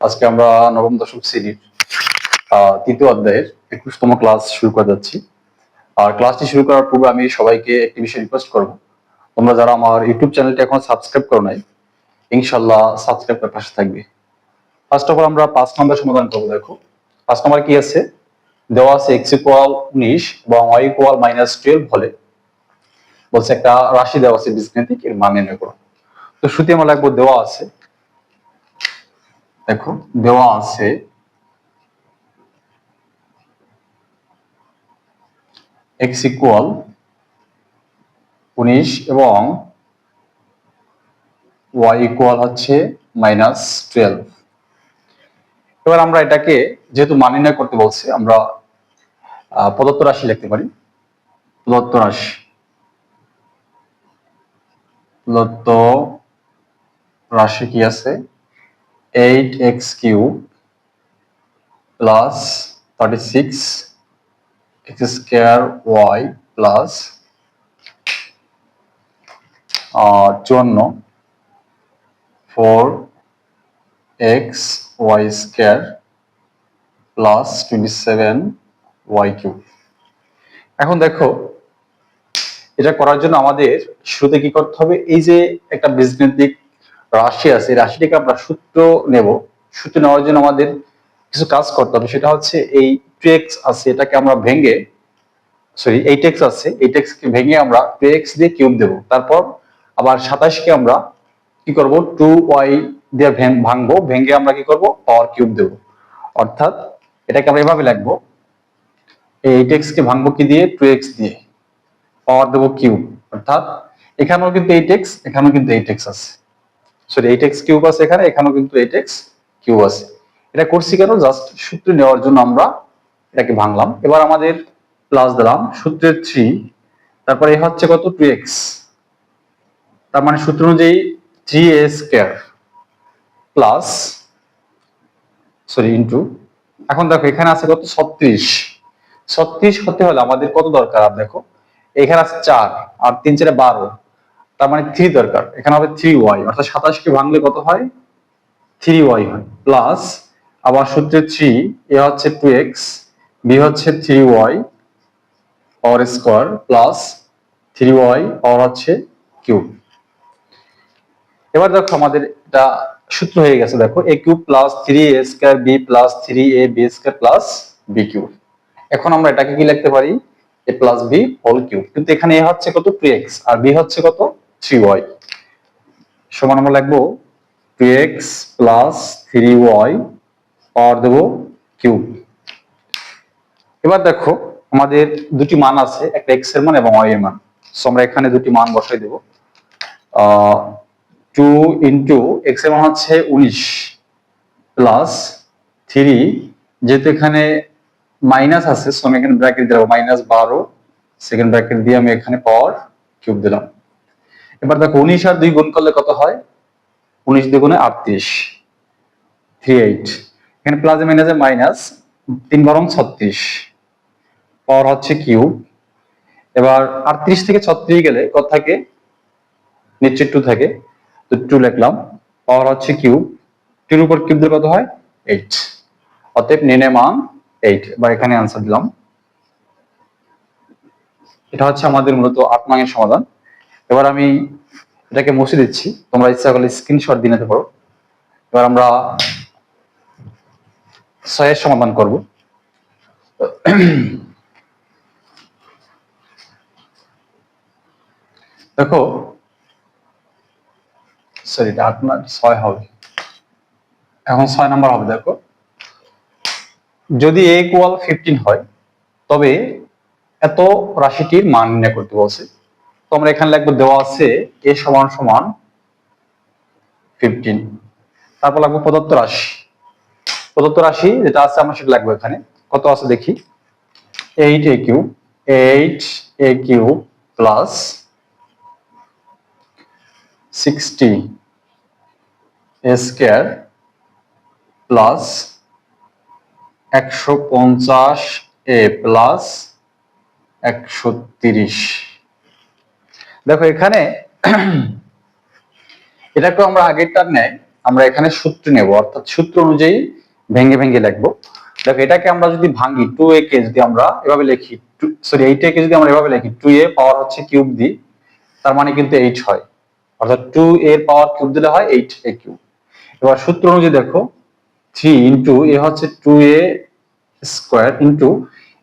আজকে আমরা নবম দশম শ্রেণির তৃতীয় অধ্যায়ের একুশতম ক্লাস শুরু করে যাচ্ছি। আর ক্লাসটি শুরু করার পূর্বে আমি সবাইকে একটি বিষয় রিকোয়েস্ট করব। তোমরা যারা আমার ইউটিউব চ্যানেলটি এখন সাবস্ক্রাইব করো নাই ইনশাল্লাহ সাবস্ক্রাইব করে পাশে থাকবে। ফার্স্ট অফ অল আমরা পাঁচ নম্বর সমাধান করব, দেখো। পাঁচ নম্বর কি আছে? দেওয়া আছে এক্স ইকুয়াল উনিশ এবং ওয়াই ইকুয়াল মাইনাস টুয়েলভ হলে। বলছে একটা রাশি দেওয়া আছে বীজগণিতিক, এর মান নির্ণয় করো। তো শুরুতে আমরা লাগবো দেওয়া আছে দেখো, দেওয়া আছে। এক্স ইকুয়াল উনিশ এবং ওয়াই ইকুয়াল হচ্ছে মাইনাস টুয়েলভ এবার আমরা এটাকে যেহেতু মান নির্ণয় করতে বলছে, আমরা প্রদত্ত রাশি লিখতে পারি। প্রদত্ত রাশি। প্রদত্ত রাশি কি আছে? Eight x cube plus thirty six x square y plus চুয়ান্ন four x y square plus twenty seven y cube এখন দেখো, এটা করার জন্য আমাদের শুরুতে কি করতে হবে? এই যে একটা বীজগণিতিক রাশি আছে, এই রাশিটাকে আমরা সূত্র নেব। সূত্র নেওয়ার জন্য আমাদের কিছু কাজ করতে হবে। সেটা হচ্ছে এই টু এক্স আছে, এটাকে আমরা ভেঙে সরি এইট এক্স আছে এইট এক্স কে ভেঙে আমরা টু এক্স দিয়ে কিউব দেবো। তারপর আবার সাতাশকে আমরা কি করব? টু ওয়াই দিয়ে ভেঙ- ভাঙবো। ভেঙে আমরা কি করব? পাওয়ার কিউব দেবো। অর্থাৎ এটাকে আমরা এভাবে লিখব। এই এক্স কে ভাঙবো কি দিয়ে? টু এক্স দিয়ে। পাওয়ার দেবো কিউব অর্থাৎ এখানেও কিন্তু এই টেক্স এখানেও কিন্তু এই টেক্স আছে। সরি এইট এক্স কিউব আছে এখানে, এখানেও কিন্তু এইট এক্স কিউব আছে। এটা করছি কেন? জাস্ট সূত্র নেওয়ার জন্য আমরা এটাকে ভাঙলাম। এবার আমাদের প্লাস দিলাম, সূত্রের থ্রি তারপরে এ হচ্ছে কত? টু এক্স তার মানে সূত্র অনুযায়ী three a square plus sorry into এখন দেখো, এখানে আছে কত? ছত্রিশ। ছত্রিশ হতে হলে আমাদের কত দরকার? আর দেখো, এখানে আছে চার, আর তিন চারে বারো। তার মানে থ্রি দরকার। এখানে হবে থ্রি ওয়াই অর্থাৎ সাতাশকে ভাঙলে কত হয়? থ্রি ওয়াই হয়। প্লাস আবার সূত্রে থ্রি এ হচ্ছে টু এক্স বি হচ্ছে three y power square plus three y power হচ্ছে কিউব এবার দেখো আমাদের এটা সূত্র হয়ে গেছে, দেখো a cube plus three a square b plus three a b square plus b cube এখন আমরা এটাকে কি লিখতে পারি? A plus b whole cube কিন্তু এখানে এ হচ্ছে কত? টু এক্স আর বি হচ্ছে কত? Three y. সমান আমরা লিখব two x plus three y power দেবো কিউব এবার দেখো আমাদের দুটি মান আছে, একটা এক্সের মান এবং ওয়াই এর মান। আমরা এখানে দুটি মান বসাই দেবো। টু ইন্টু এক্সের মান হচ্ছে উনিশ প্লাস থ্রি যেহেতু এখানে মাইনাস আছে সো আমি এখানে ব্র্যাকেট দিলাম মাইনাস বারো সেকেন্ড ব্র্যাকেট দিয়ে আমি এখানে পাওয়ার কিউব দিলাম। এবার দেখো উনিশ আর দুই গুণ করলে কত হয়? উনিশ দুগুণে আটত্রিশ। থ্রি এইট এখানে প্লাস মাইনাসে মাইনাস তিন বরং ছত্রিশ। পাওয়ার হচ্ছে কিউব এবার আটত্রিশ থেকে ছত্রিশ গেলে কত থাকে? নিচে টু থাকে। তো টু লিখলাম। পাওয়ার হচ্ছে কিউব টুর উপর কিউব দিলে কত হয়? এইট অতএব নির্ণয় মান এইট বা এখানে আনসার দিলাম। এটা হচ্ছে আমাদের মূলত আট মাঙের সমাধান। এবার আমি এটাকে মুছে দিচ্ছি। তোমরা ইচ্ছা করলে স্ক্রিনশট দিয়ে নিতে পারো। এবার আমরা ছয়ের সমাধান করব। দেখো সরি আট না, ছয় হবে। এখন ছয় নাম্বার হবে, দেখো। যদি এ ইকুয়াল ফিফটিন হয়, তবে এত রাশিটির মান নির্ণয় করতে বলছে। তো আমরা এখানে লিখব দেওয়া আছে এ সমান সমান ফিফটিন তারপর লাগবো প্রদত্ত রাশি। প্রদত্ত রাশি যেটা আছে আমরা সেটা লাগবো এখানে। কত আছে দেখি? Eight a cube eight a cube plus sixty a square plus একশো পঞ্চাশ এ প্লাস একশো তিরিশ। দেখো, এখানে এটাকে আমরা আগেরটার নেয় আমরা এখানে সূত্র নেব, অর্থাৎ সূত্র অনুযায়ী ভেঙে ভেঙে লিখব। দেখো, এটাকে আমরা যদি ভাঙি টু এ কে যদি আমরা এভাবে লিখি সরি এইট এ কে যদি আমরা এভাবে লিখি টু এ পাওয়ার হচ্ছে কিউব দিই তার মানে কিন্তু এইট হয়। অর্থাৎ টু এর পাওয়ার কিউব দিলে হয় এইট এ কিউব এবার সূত্র অনুযায়ী দেখো থ্রি ইন্টু এ হচ্ছে টু এ স্কোয়ার ইন্টু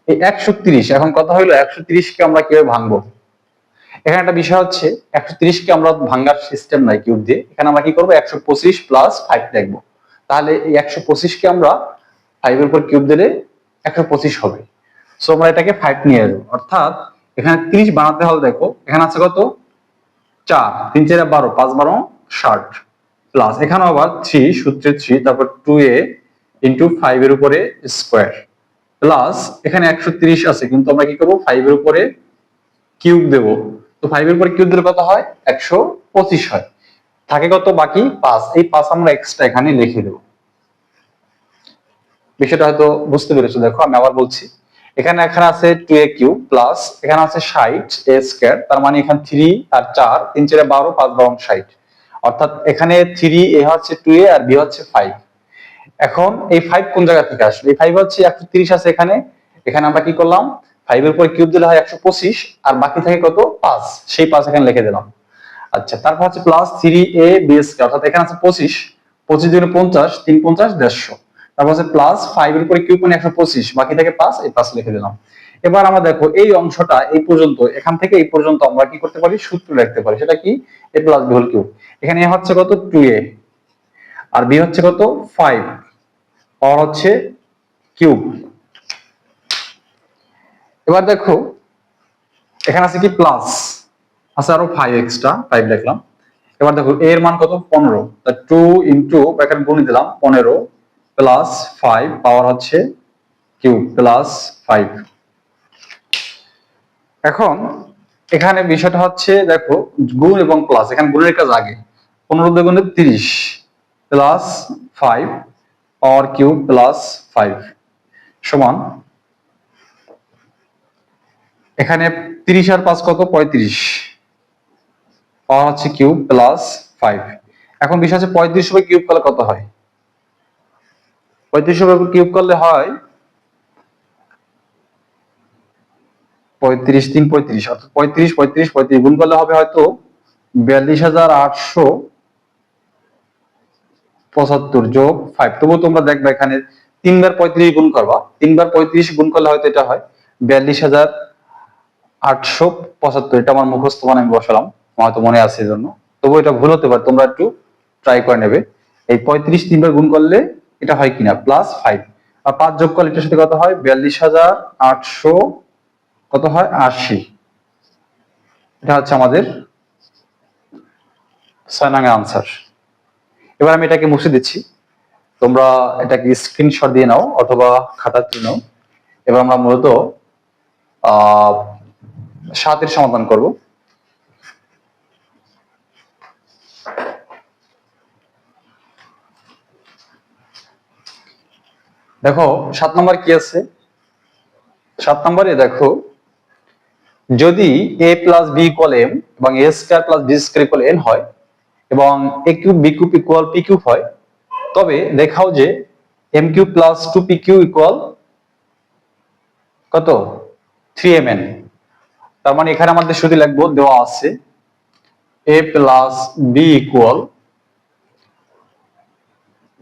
এই একশো তিরিশ। এখন কথা হইল একশো তিরিশকে আমরা কীভাবে ভাঙবো? এখানে একটা বিষয় হচ্ছে, একশো তিরিশকে আমরা ভাঙ্গার সিস্টেম নাই কিউব দিয়ে। এখানে আমরা কি করব? একশো পঁচিশ প্লাস ফাইভ দেখব। তাহলে এই একশো পঁচিশকে আমরা ফাইভের উপর কিউব দিলে একশো পঁচিশ হবে। সো আমরা এটাকে ফাইভ নিয়ে আসব অর্থাৎ, এখানে তিরিশ বানাতে হবে দেখো, এখানে আছে কত? চার। তিন চারে বারো, পাঁচ বারো, ষাট প্লাস এখানে আবার থ্রি সূত্রে থ্রি তারপর টু এ ইন্টু ফাইভ এর উপরে স্কোয়ার প্লাস এখানে একশো তিরিশ আছে, কিন্তু আমরা কি করব? ফাইভ এর উপরে কিউব দেবো। তো ফাইভ এর উপরে কিউব দিলে কত হয়? একশো পঁচিশ হয়। থাকে কত? বাকি পাঁচ। এই পাঁচ আমরা এক্সট্রা এখানে লিখে দেবো। বিষয়টা হয়তো বুঝতে পেরেছ, দেখো আমি আবার বলছি। এখানে এখানে আছে টু এ কিউ প্লাস এখানে আছে ষাট এ স্কোয়ার তার মানে এখানে থ্রি আর চার, তিন চারে বারো, পাঁচ বারো ষাট। অর্থাৎ এখানে থ্রি এ হচ্ছে টু এ আর বি হচ্ছে ফাইভ এখন এই ফাইভ কোন জায়গা থেকে আসলো? এই ফাইভ হচ্ছে একশো তিরিশ আছে এখানে। এখানে আমরা কি করলাম? ফাইভ এর উপরে কিউব দিলে হয় একশো পঁচিশ, আর বাকি থাকে কত? পাঁচ। সেই পাঁচ এখানে লিখে দিলাম। আচ্ছা তারপর হচ্ছে plus three a b square অর্থাৎ এখানে আছে পঁচিশ। পঁচিশ দিনে পঞ্চাশ, তিন পঞ্চাশ, দেড়শো। তারপর হচ্ছে প্লাস ফাইভ এর উপরে কিউব মানে একশো পঁচিশ, বাকি থেকে পাঁচ, এই পাঁচ লিখে দিলাম। এবার আমরা দেখো, এই অংশটা এই পর্যন্ত, এখান থেকে এই পর্যন্ত আমরা কি করতে পারি? সূত্র লিখতে পারি। সেটা কি? A plus b whole cube এখানে এ হচ্ছে কত? টু এ আর বি হচ্ছে কত? ফাইভ পাওয়ার হচ্ছে কিউব এবার দেখো, এখানে আছে কি প্লাস আছে আরও ফাইভ এক্সট্রা ফাইভ লিখলাম এবার দেখো, এর মান কত? পনেরো। টু ইন্টু এখানে গুণি দিলাম, পনেরো প্লাস ফাইভ পাওয়ার হচ্ছে কিউব প্লাস ফাইভ এখন, এখানে বিষয়টা হচ্ছে, দেখো, গুণ এবং প্লাস এখানে গুণের কাজ আগে। পনেরো দুগুণে তিরিশ plus five power cube plus five সমান এখানে তিরিশ আর পাঁচ কত? পঁয়ত্রিশ। পাওয়ার হচ্ছে কিউব প্লাস ফাইভ। এখন বিষয় হচ্ছে পঁয়ত্রিশ উপরে কিউব করলে কত হয়? পঁয়ত্রিশ উপরে কিউব করলে হয় পঁয়ত্রিশ তিন পঁয়ত্রিশ। অর্থাৎ পঁয়ত্রিশ পঁয়ত্রিশ পঁয়ত্রিশ গুণ করলে হবে হয়তো বিয়াল্লিশ হাজার আটশো পঁচাত্তর যোগ ফাইভ। তবুও তোমরা দেখবে এখানে তিনবার পঁয়ত্রিশ গুণ করবা। তিনবার পঁয়ত্রিশ গুণ করলে হয়তো এটা হয় বিয়াল্লিশ হাজার আটশো পঁচাত্তর, এটা আমার মুখস্থ মানে আমি বসালাম আমার হয়তো মনে আছে এই জন্য তবু এটা ভুল হতে পারে, তোমরা একটু ট্রাই করে নেবে। এই পঁয়ত্রিশ তিনবার গুণ করলে এটা হয় কিনা? প্লাস ফাইভ আর পাঁচ যোগ করলে এটার সাথে কত হয়? বিয়াল্লিশ হাজার আটশো, কত হয়? আশি। এটা হচ্ছে আমাদের ছয় নাঙ্গের আনসার এবার আমি এটাকে মুছে দিচ্ছি। তোমরা এটাকে স্ক্রিনশট দিয়ে নাও অথবা খাতা তুলে নাও। এবার আমরা মূলত, আহ সাতের সমাধান করব। দেখো, সাত নম্বর কি আছে? সাত নম্বরে দেখো, যদি এ প্লাস বি এম এবং a square plus b square equal n হয় এবং a cube b cube equal p cube হয়, তবে দেখাও যে m cube plus two p q equal কত? থ্রি এম এন তার মানে এখানে আমাদের শুধু লিখব দেওয়া আছে a plus b equal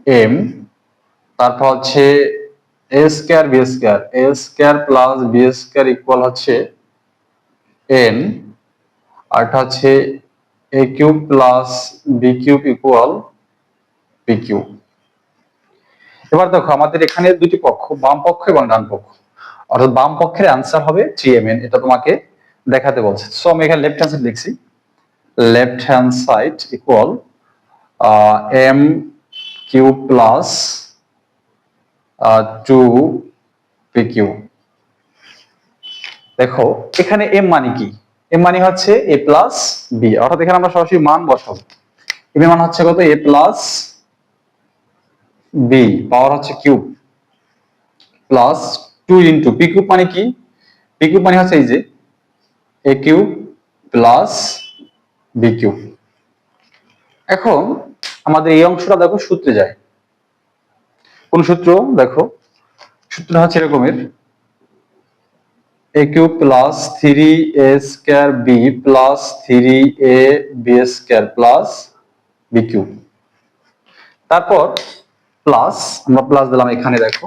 m তারপর হচ্ছে a square b square a square plus b square equal হচ্ছে এন আরটা হচ্ছে a cube plus b cube equal p cube এবার দেখো, আমাদের এখানে দুটি পক্ষ, বাম পক্ষ এবং ডান পক্ষ। অর্থাৎ বাম পক্ষের অ্যান্সার হবে থ্রি এম এন এটা তোমাকে দেখাতে বলছে। সো আমি এখানে লেফট হ্যান্ড সাইড লিখছি। Left hand side equal m q plus two p q দেখো, এখানে এম মানে কি? এম মানে হচ্ছে এ প্লাস বি অর্থাৎ এখানে আমরা সরাসরি মান বসাবো। এম এর মান হচ্ছে কত? এ প্লাস বি পাওয়ার হচ্ছে cube plus two into p cube মানে কি? পি কিউব মানে হচ্ছে এই যে এ কিউব প্লাস বি এখন আমাদের এই অংশটা দেখো সূত্রে যায়। কোন সূত্র? দেখো, সূত্রটা হচ্ছে এরকমের। A cube plus three a square b plus three a b square plus b তারপর প্লাস আমরা প্লাস দিলাম এখানে দেখো।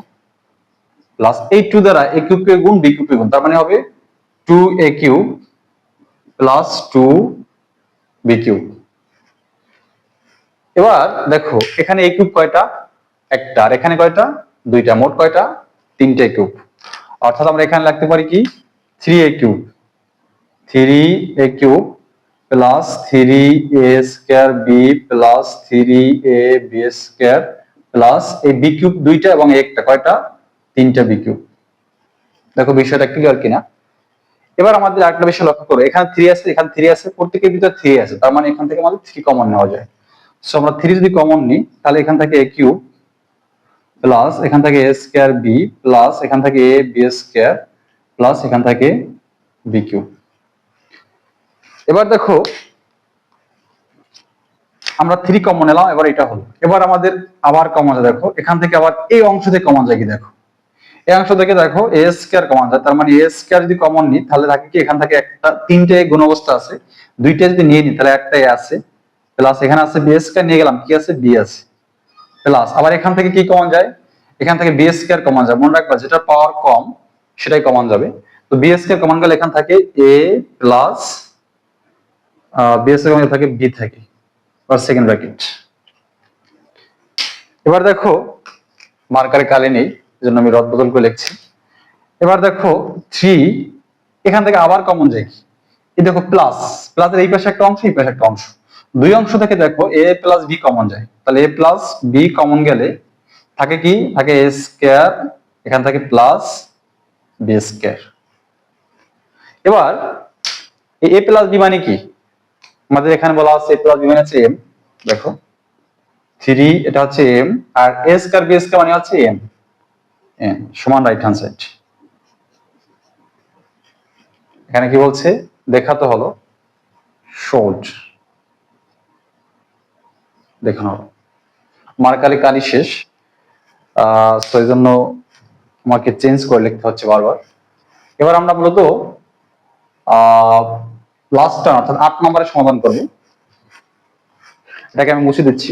প্লাস এই টু দ্বারা এ কিউবকে গুণ বি কিউবকে গুণ, তার মানে হবে two a cube plus two b cube এবার দেখো, এখানে এ কিউব কয়টা? একটা। আর এখানে কয়টা? দুইটা। মোট কয়টা? তিনটে কিউব অর্থাৎ আমরা এখানে লিখতে পারি কি? Three a cube three a cube plus three a square b plus three a b square plus এই বি কিউব দুইটা এবং একটা। কয়টা? তিনটা বি কিউব দেখো, বিষয়টা ক্লিয়ার কিনা? এবার আমাদের আরেকটা বিষয় লক্ষ্য করো, এখানে থ্রি আছে, এখানে থ্রি আছে, প্রত্যেকের ভিতরে থ্রি আছে, তার মানে এখান থেকে আমাদের থ্রি কমন নেওয়া যায়। সো আমরা থ্রি যদি কমন নিই, তাহলে এখান থেকে এ কিউব প্লাস এখান থেকে এ স্কোয়ার বি প্লাস এখান থেকে এ বি স্কোয়ার প্লাস এখান থেকে বি কিউব এবার দেখো, আমরা থ্রি কমন এলাম, এবার এটা হলো। এবার আমাদের আবার কমন দেখো, এখান থেকে আবার এই অংশ থেকে কমন যায় কি দেখো। এই অংশ থেকে দেখো এ স্কোয়ার কমন যায় তার মানে এ স্কোয়ার যদি কমন নিই, তাহলে থাকে কি, এখান থেকে একটা, তিনটে গুণ অবস্থা আছে। দুইটা যদি নিয়ে নিই, তাহলে একটাই আছে। প্লাস এখানে আছে বি স্কোয়ার নিয়ে গেলাম, কি আছে? বি আছে। প্লাস আবার এখান থেকে কি কমন যায়? এখান থেকে বি স্কোয়ার কমন যায়। মনে রাখবা, যেটা পাওয়ার কম, সেটাই কমন যাবে। তো বি স্কোয়ার কমন গেলে এখান থাকে a plus b square common থাকে বি থাকে আর সেকেন্ড ব্র্যাকেট এবার দেখো মার্কারে কালে নেই। জন্য আমি রদ বদল করে লিখছি। এবার দেখো থ্রি এখান থেকে আবার কমন যায় কি? এই দেখো প্লাস প্লাসের এই পাশে একটা অংশ, এই পাশে একটা অংশ। দুই অংশ থেকে দেখো এ প্লাস বি কমন যায়। তাহলে এ প্লাস বি কমন গেলে থাকে কি? থাকে এ স্কোয়ার এখান থেকে প্লাস বি স্কোয়ার এবার এ প্লাস বি মানে কি? আমাদের এখানে বলা আছে এ প্লাস বি মানে হচ্ছে এম দেখো থ্রি এটা হচ্ছে এম আর এ স্কোয়ার বি স্কোয়ার মানে হচ্ছে এম এম সমান রাইট হ্যান্ড সাইড এখানে কি বলছে? দেখাতে হলো শোড দেখানো হলো। মার্কালি কালি শেষ। তো এই জন্য আমাকে চেঞ্জ করে লিখতে হচ্ছে বারবার। এবার আমরা মূলত লাস্ট টার্ম অর্থাৎ আট নম্বরে সমাধান করব। এটাকে আমি মুছে দিচ্ছি।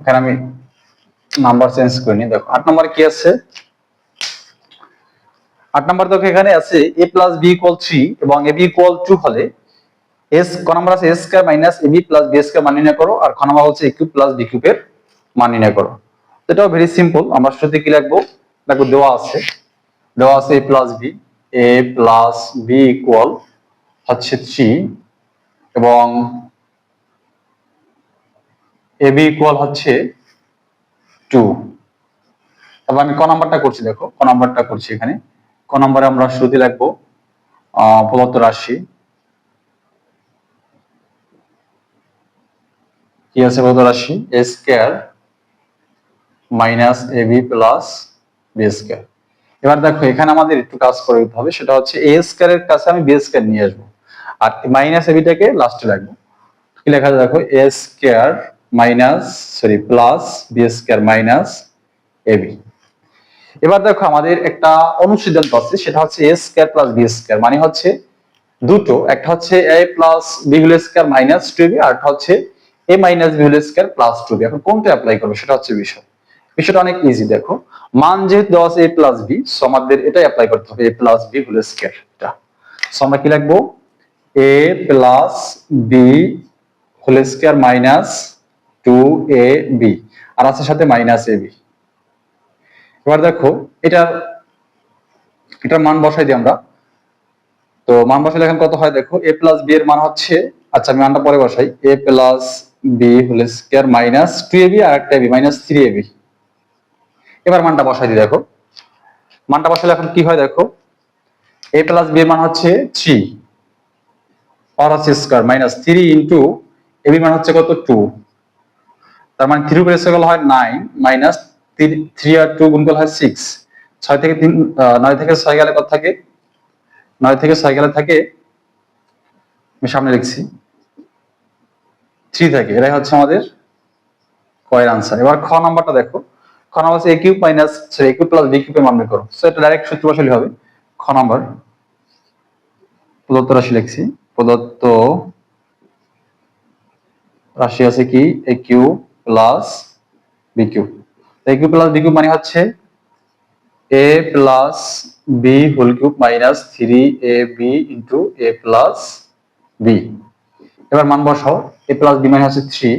এখানে আমি নাম্বার চেঞ্জ করে নিই দেখো, আট নম্বরে কি আছে? আট নম্বর দেখো, এখানে আছে a plus b equal three এবং এ বি ইকুয়াল টু হলে এস ক নম্বর আছে S square minus a b plus b square মান নির্ণয় করো আর খ নম্বর হচ্ছে এ কিউব প্লাস বি কিউবের মান নির্ণয় করো। এটাও ভেরি সিম্পল আমরা শুরুতে কি লিখব? দেখো, দেওয়া আছে। দেওয়া আছে a plus b a plus b equal হচ্ছে থ্রি এবং এ বি ইকুয়াল হচ্ছে টু তারপর আমি ক নাম্বারটা করছি, দেখো, ক নাম্বারটা করছি এখানে। ক নাম্বারে আমরা শুরুতে লিখব প্রদত্ত রাশি। কি আছে প্রদত্ত রাশি? A square minus a plus b square এবার দেখো, এখানে আমাদের একটু কাজ করে দিতে হবে, সেটা হচ্ছে এ স্কোয়ার এর কাছে আমি বি স্কোয়ার নিয়ে আসব। আর মাইনাস এ বিটাকে লাস্টে রাখব। কি লেখা দেখো? A square minus, sorry plus b square minus a b এবার দেখো আমাদের একটা অনুসিদ্ধান্ত আছে, সেটা হচ্ছে a square plus b square মানে হচ্ছে দুটো, একটা হচ্ছে a plus b whole square minus two b আর হচ্ছে a minus b whole square plus two b এখন কোনটা অ্যাপ্লাই করবে, সেটা হচ্ছে বিষয়। বিষয়টা অনেক ইজি দেখো। মান যেহেতু দেওয়া আছে এ প্লাস বি সো আমাদের এটাই অ্যাপ্লাই করতে হবে a plus b whole square এটা সো আমরা কি লিখব? A plus b whole square minus two a b, আর আছে সাথে মাইনাস এ বি। এবার দেখো এটার এটার মান বসাই দিই আমরা। তো মান বসাইলে এখন কত হয় দেখো, এ প্লাস বি এর মান হচ্ছে আচ্ছা আমি মানটা পরে বসাই, a plus b whole square minus two a b আর একটা b, minus three a b. এবার মানটা বসাই দিই দেখো। মানটা বসালে এখন কি হয় দেখো, এ প্লাস বি এর মান হচ্ছে থ্রি, আর হচ্ছে square minus three into a b মান হচ্ছে কত? টু। তার মানে থ্রি উপরে স্কোয়ার হয় নাইন মাইনাস থ্রি আর টু গুণ করলে হয় সিক্স ছয় থেকে তিন নয় থেকে ছয় গেলে কত থাকে? নয় থেকে ছয় গেলে থাকে, আমি সামনে লিখছি থ্রি থাকে। এটাই হচ্ছে আমাদের কয়ের আনসার এবার খ নাম্বারটা দেখো। খ নাম্বার হচ্ছে a cube minus sorry a cube plus b কিউবের মান বের করো। সো এটা ডাইরেক্ট সূত্র বসালে হবে। খ নাম্বার, প্রদত্ত রাশি লিখছি। প্রদত্ত রাশি আছে কি? A cube plus b cube a cube plus b cube মানে হচ্ছে a plus b whole cube minus three a b into a plus b এবার মান বসাও। এ প্লাস বি মানে হচ্ছে three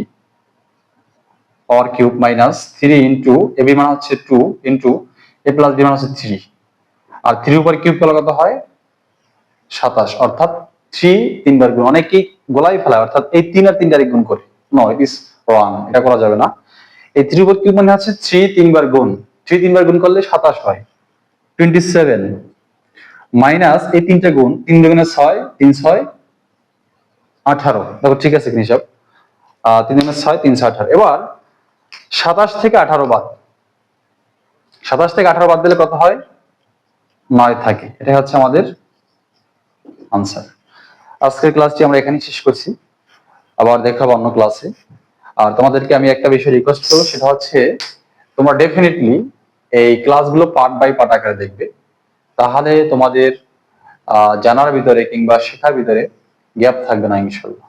power cube minus three into a b মানে হচ্ছে two into a plus b মানে হচ্ছে থ্রি আর থ্রি উপর কিউব করলে কত হয়? সাতাশ। অর্থাৎ থ্রি তিনবার গুণ। অনেকেই গোলাই ফেলায়। অর্থাৎ এই তিন আর তিনটারে গুণ করে। নো ইট ইস রং এটা করা যাবে না। এই থ্রি কিউব মানে হচ্ছে থ্রি তিনবার গুণ। থ্রি তিনবার গুণ করলে সাতাশ হয়। টোয়েন্টি সেভেন মাইনাস এই তিনটা গুণ, তিন দুগুণে ছয়, তিন ছয়, আঠারো। দেখো, ঠিক আছে হিসাব? তিন দুগুণে ছয় তিনশো আঠারো। এবার, সাতাশ থেকে আঠারো বাদ। সাতাশ থেকে আঠারো বাদ দিলে কত হয়? নয় থাকে। এটাই হচ্ছে আমাদের আনসার আজকের ক্লাসটি আমরা এখানেই শেষ করছি। আবার দেখাবো অন্য ক্লাসে আর তোমাদেরকে আমি একটা বিষয় রিকোয়েস্ট করব, সেটা হচ্ছে তোমরা ডেফিনেটলি এই ক্লাসগুলো পার্ট বাই পার্ট আকারে দেখবে। তাহলে তোমাদের জানার ভিতরে কিংবা শেখার ভিতরে গ্যাপ থাকবে না ইনশাল্লাহ।